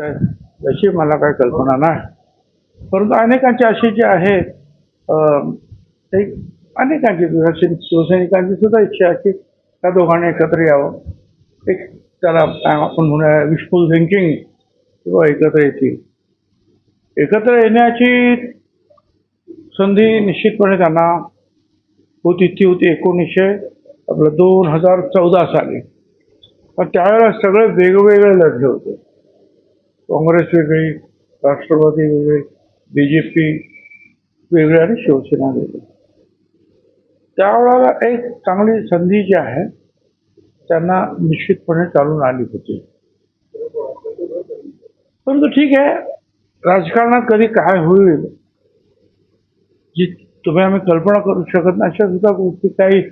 काय याची मला काही कल्पना नाही. परंतु अनेकांची अशी जी आहे एक अनेकांची शिवसैनिकांची सुद्धा इच्छा आहे की त्या दोघांनी एकत्र यावं. एक त्याला काय आपण म्हणूया विशफुल थिंकिंग किंवा एकत्र येतील. एकत्र येण्याची संधी निश्चितपणे त्यांना होती ती होती एकोणीसशे आपलं दोन हजार चौदा साली. पण त्यावेळेला सगळे वेगवेगळे लढले होते. काँग्रेस वेगळी राष्ट्रवादी वेगळी बी जे पी वेगळी आणि शिवसेना वेगळी. त्यावेळेला एक चांगली संधी जी आहे त्यांना निश्चितपणे चालून आली होती. परंतु ठीक आहे राजकारणात कधी काय होईल जी तुम्ही आम्ही कल्पना करू शकत नाही अशा सुद्धा गोष्टी काही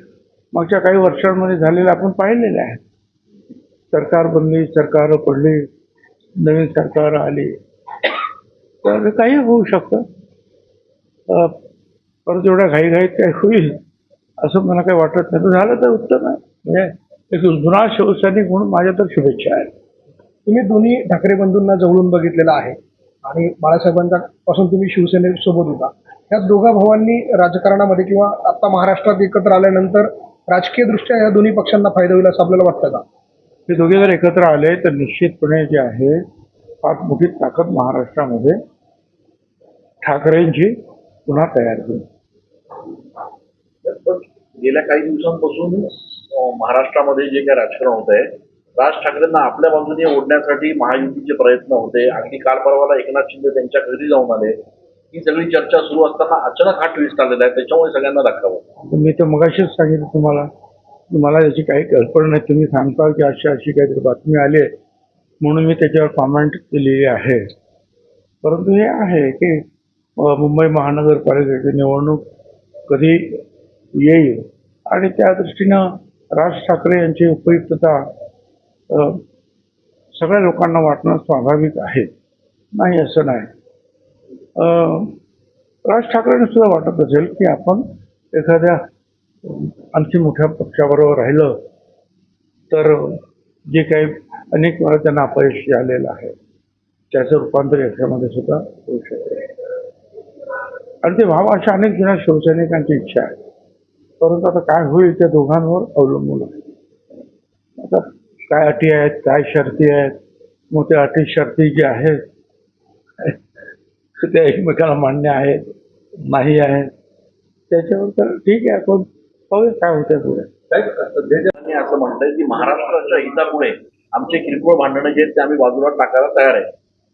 मागच्या काही वर्षांमध्ये झालेल्या आपण पाहिलेल्या आहेत. सरकार बनली सरकार पडली नवीन सरकार आली तर काही होऊ शकतं. परत परंतु एवढ्या घाईघाईत काय होईल असं मला काही वाटत नाही. तर झालं तर उत्तम आहे. म्हणजे एक जुना शिवसैनिक म्हणून माझ्या तर शुभेच्छा आहेत. तुम्ही दोन्ही ठाकरे बंधूंना जवळून बघितलेलं आहे. आणि बाळासाहेबांच्या पासून तुम्ही शिवसेनेसोबत होता. या दोघा भावांनी राजकारणामध्ये किंवा आता महाराष्ट्रात एकत्र आल्यानंतर राजकीय दृष्ट्या या दोन्ही पक्षांना फायदा होईल असं आपल्याला वाटतं का? हे दोघे जर एकत्र आले तर निश्चितपणे जे आहे फार मोठी ताकद महाराष्ट्रामध्ये ठाकरेंची पुन्हा तयार होईल. गेल्या काही दिवसांपासून महाराष्ट्रामध्ये जे काही राजकारण होत आहे राज ठाकरेंना आपल्या बाजूने ओढण्यासाठी महायुतीचे प्रयत्न होते. अगदी काल परवाला एकनाथ शिंदे त्यांच्या घरी जाऊन आले. ही सगळी चर्चा सुरू असताना अचानक हा ट्विस्ट आलेला आहे. त्याच्यामुळे सगळ्यांना तर मी तर मगाशीच सांगितलं तुम्हाला मला याची काही कल्पना नाही. तुम्ही सांगता की अशी अशी काहीतरी बातमी आली आहे. म्हणून मी त्याच्यावर कॉमेंट केलेली आहे. परंतु हे आहे की मुंबई महानगरपालिकेची निवडणूक कधी येईल आणि त्या दृष्टीनं राज ठाकरे यांची उपयुक्तता सगळ्या लोकांना वाटणं स्वाभाविक आहे. नाही असं नाही. राज ठाकरेंना सुद्धा वाटत असेल की आपण एखाद्या आणखी मोठ्या पक्षाबरोबर राहिलं तर जे काही अनेक वेळा त्यांना अपयश आलेलं आहे. त्याचं रूपांतर याच्यामध्ये सुद्धा होऊ शकते. आणि ते व्हावं अशा अनेक जुन्या शिवसैनिकांची इच्छा आहे. परंतु आता काय होईल त्या दोघांवर अवलंबून आहे. आता काय अटी आहेत काय शर्ती आहेत मग त्या अटी शर्ती जे आहेत त्या एकमेकाला मान्य आहेत नाही आहेत त्याच्यावर तर ठीक आहे आपण पाहूया काय होतंय पुढे? त्यांनी असं म्हटलंय की महाराष्ट्राच्या हितापुढे आमचे किरकोळ भांडणं जे आहेत ते आम्ही बाजूला टाकायला तयार आहे.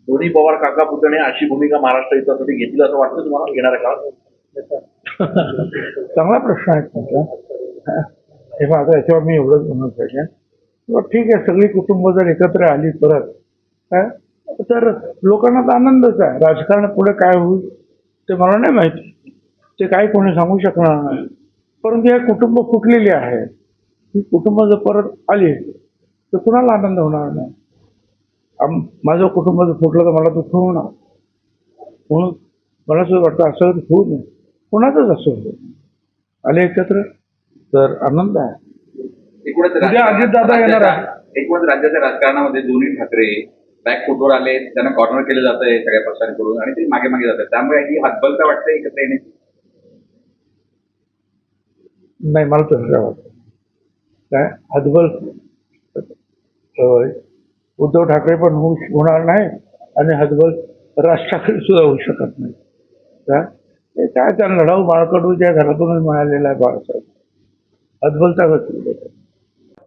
दोन्ही पवार काका पुतणे अशी भूमिका महाराष्ट्र हितासाठी घेतली असं वाटतं तुम्हाला? येणाऱ्या काळात? चांगला प्रश्न आहे तुमचा. हे माझा याच्यावर मी एवढंच म्हणू पाहिजे ठीक आहे सगळी कुटुंब जर एकत्र आली परत काय तर लोकांना तर आनंदच आहे. राजकारण पुढे काय होईल ते मला नाही माहिती. ते काही कोणी सांगू शकणार नाही. परंतु हे कुटुंब फुटलेली आहे ही कुटुंब जर परत आली तर कुणाला आनंद होणार नाही? आम माझं कुटुंब जर फुटलं तर मला दुःख होणार. म्हणून मला सुद्धा वाटतं असं होऊ नये कोणाचंच असं होतं आले एकत्र तर आनंद आहे. उद्या अजितदादा येणार आहे. एकूणच राज्याच्या राजकारणामध्ये दोन्ही ठाकरे बॅक फुटवर आले त्यांना कॉर्नर केलं जात आहे सगळ्या पक्षांकडून आणि ते मागे मागे जातात. त्यामुळे ही हतबलता वाटते एकत्र येण्याची? नाही मला तसं काय वाटतं. काय? हतबल उद्धव ठाकरे पण होऊ होणार नाही आणि हतबल राज ठाकरे सुद्धा होऊ शकत नाही. काय काय त्या लढाऊ बाळकडूच्या घरातूनच मिळालेला आहे बाळासाहेब. हतबलता कसं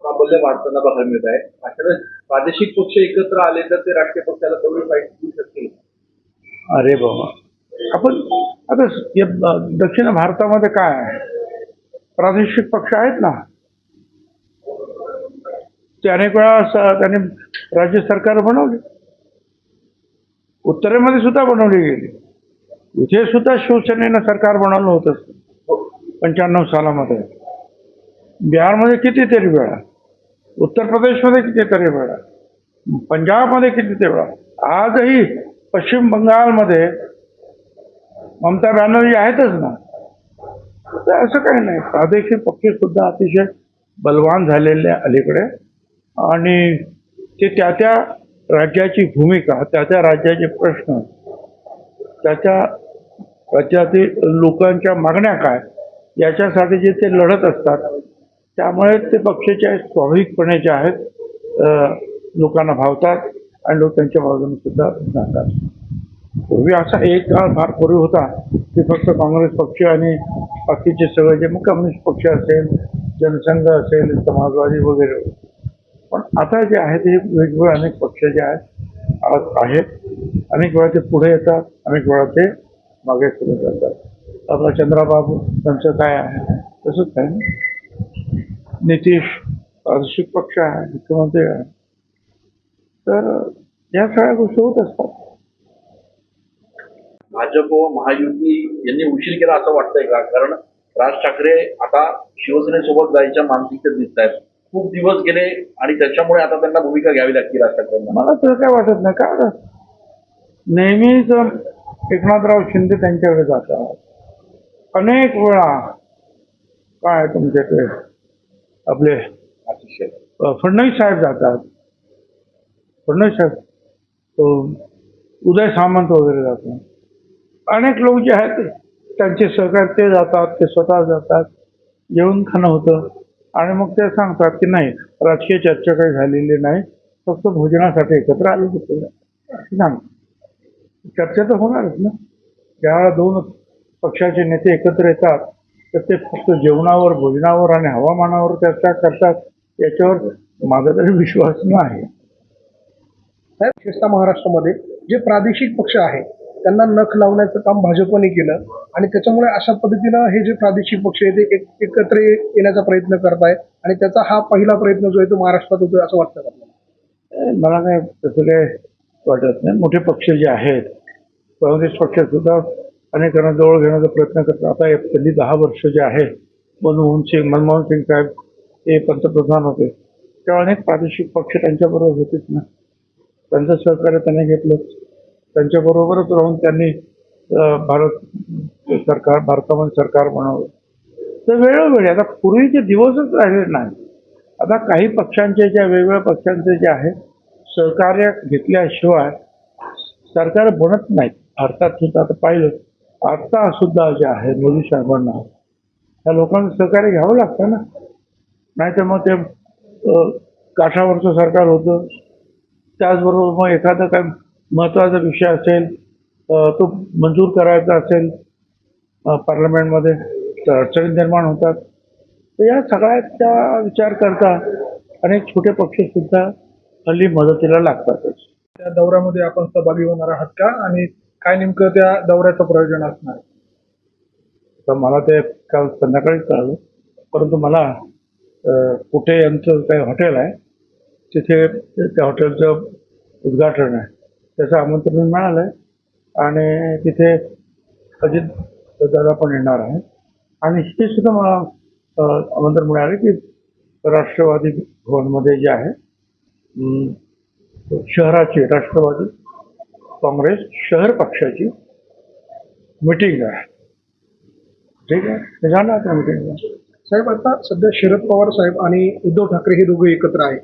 प्राबल्य वाढताना बघायला मिळत आहे. अशा प्रादेशिक पक्ष एकत्र आले तर ते राष्ट्रीय पक्षाला तेवढी फाईट देऊ शकतील. अरे बाबा. आपण आता दक्षिण भारतामध्ये काय आहे? प्रादेशिक पक्ष आहेत ना? ते अनेक वेळा त्याने त्यांनी राज्य सरकार बनवले. उत्तरेमध्ये सुद्धा बनवली गेली. इथे सुद्धा शिवसेनेनं सरकार बनवलं होतं पंच्याण्णव सालामध्ये. बिहारमध्ये कितीतरी वेळा. उत्तर प्रदेशमध्ये कितीतरी वेळा. पंजाबमध्ये कितीतरी वेळा. आजही पश्चिम बंगालमध्ये ममता बॅनर्जी आहेतच ना. असं काही नाही. प्रादेशिक पक्ष सुद्धा अतिशय बलवान झालेले अलीकडे. आणि ते त्या त्या राज्याची भूमिका त्या त्या राज्याचे प्रश्न त्याच्या राज्यातील लोकांच्या मागण्या काय याच्यासाठी जे ते लढत असतात त्यामुळे ते पक्षाचे स्वाभाविकपणे जे आहेत लोकांना भावतात आणि लोक त्यांच्या बाजूने सुद्धा जातात. पूर्वी असा एक काळ फार पूर्वी होता की फक्त काँग्रेस पक्ष आणि बाकीचे सगळे जे मग कम्युनिस्ट पक्ष असेल जनसंघ असेल समाजवादी वगैरे पण आता जे आहे ते वेगवेगळे अनेक पक्ष जे आहेत आज आहेत. अनेक वेळा ते पुढे येतात अनेक वेळा ते मागे सुरू जातात. आपला चंद्राबाबू त्यांचं काय आहे? तसंच आहे नितीश प्रादेशिक पक्ष आहे मुख्यमंत्री आहे. तर या सगळ्या गोष्टी होत असतात. भाजप व महायुती यांनी उशीर केला असं वाटतंय का? कारण राज ठाकरे आता शिवसेनेसोबत जायच्या मानसिकतेत दिसत आहेत खूप दिवस गेले आणि त्याच्यामुळे आता त्यांना भूमिका घ्यावी लागते राज ठाकरेंना मला तर काय वाटत नाही का नेहमीच एकनाथराव शिंदे त्यांच्याकडे जातात. अनेक वेळा काय तुमचे ते आपले फडणवीस साहेब जातात. फडणवीस साहेब उदय सामंत वगैरे जातात. अनेक लोक जे आहेत त्यांचे सहकारी ते जातात ते स्वतः जातात. जेवण खाणं होतं. आणि मग ते सांगतात की नाही राजकीय चर्चा काही झालेली नाही फक्त भोजनासाठी एकत्र आले होते. सांग चर्चा तर होणारच ना. ज्या दोन पक्षाचे नेते एकत्र येतात तर ते फक्त जेवणावर भोजनावर आणि हवामानावर चर्चा करतात याच्यावर माझा तरी विश्वास नाही. विशेषतः महाराष्ट्रामध्ये जे प्रादेशिक पक्ष आहे त्यांना नख लावण्याचं काम भाजपने केलं आणि त्याच्यामुळे अशा पद्धतीनं हे जे प्रादेशिक पक्ष आहे ते एक एकत्र येण्याचा प्रयत्न करत आहे आणि त्याचा हा पहिला प्रयत्न जो आहे तो महाराष्ट्रात होतोय असं वाटतं का आपल्याला मला काय तसं काय वाटत नाही. मोठे पक्ष जे आहेत काँग्रेस पक्ष सुद्धा अनेकांना जवळ घेण्याचा प्रयत्न करतात. आता त्यांनी पहिली दहा वर्ष जे आहे मनमोहन सिंग मनमोहन सिंग साहेब हे पंतप्रधान होते. तेव्हा अनेक प्रादेशिक पक्ष त्यांच्याबरोबर होतेच ना. त्यांचं सहकार्य त्यांनी घेतलं त्यांच्याबरोबरच राहून त्यांनी भारत सरकार भारतामध्ये सरकार बनवलं. तर वेळोवेळी आता पूर्वीचे दिवसच राहिले नाही आता काही पक्षांचे ज्या वेगवेगळ्या पक्षांचे जे आहे सहकार्य घेतल्याशिवाय सरकार बनत नाहीत. भारतात सुद्धा आता पाहिलं आता सुद्धा जे आहे मोदी साहेबांना त्या लोकांचं सहकार्य घ्यावं लागतं ना. नाहीतर मग ते काठावरचं सरकार होतं. त्याचबरोबर मग एखादं काय महत्त्वाचा विषय असेल तो मंजूर करायचा असेल पार्लमेंटमध्ये तर अडचणी निर्माण होतात. तर या सगळ्याचा विचार करता अनेक छोटे पक्ष सुद्धा हल्ली मदतीला लागतातच त्या दौऱ्यामध्ये आपण सहभागी होणार आहात का? आणि काय नेमकं त्या दौऱ्याचं प्रयोजन असणार? तर मला ते काल संध्याकाळीच कळलं परंतु मला कुठे यांचं काही हॉटेल आहे तिथे त्या हॉटेलचं उद्घाटन आहे. त्याचं आमंत्रण मिळालं आहे आणि तिथे अजित दादा पण येणार आहे आणि हे सुद्धा मला आमंत्रण मिळालं की राष्ट्रवादी भवनमध्ये जे आहे शहराची राष्ट्रवादी काँग्रेस शहर पक्षाची मिटिंग आहे. ठीक आहे? जाणार त्या मिटिंगला साहेब आता सध्या शरद पवार साहेब आणि उद्धव ठाकरे हे दोघे एकत्र आहे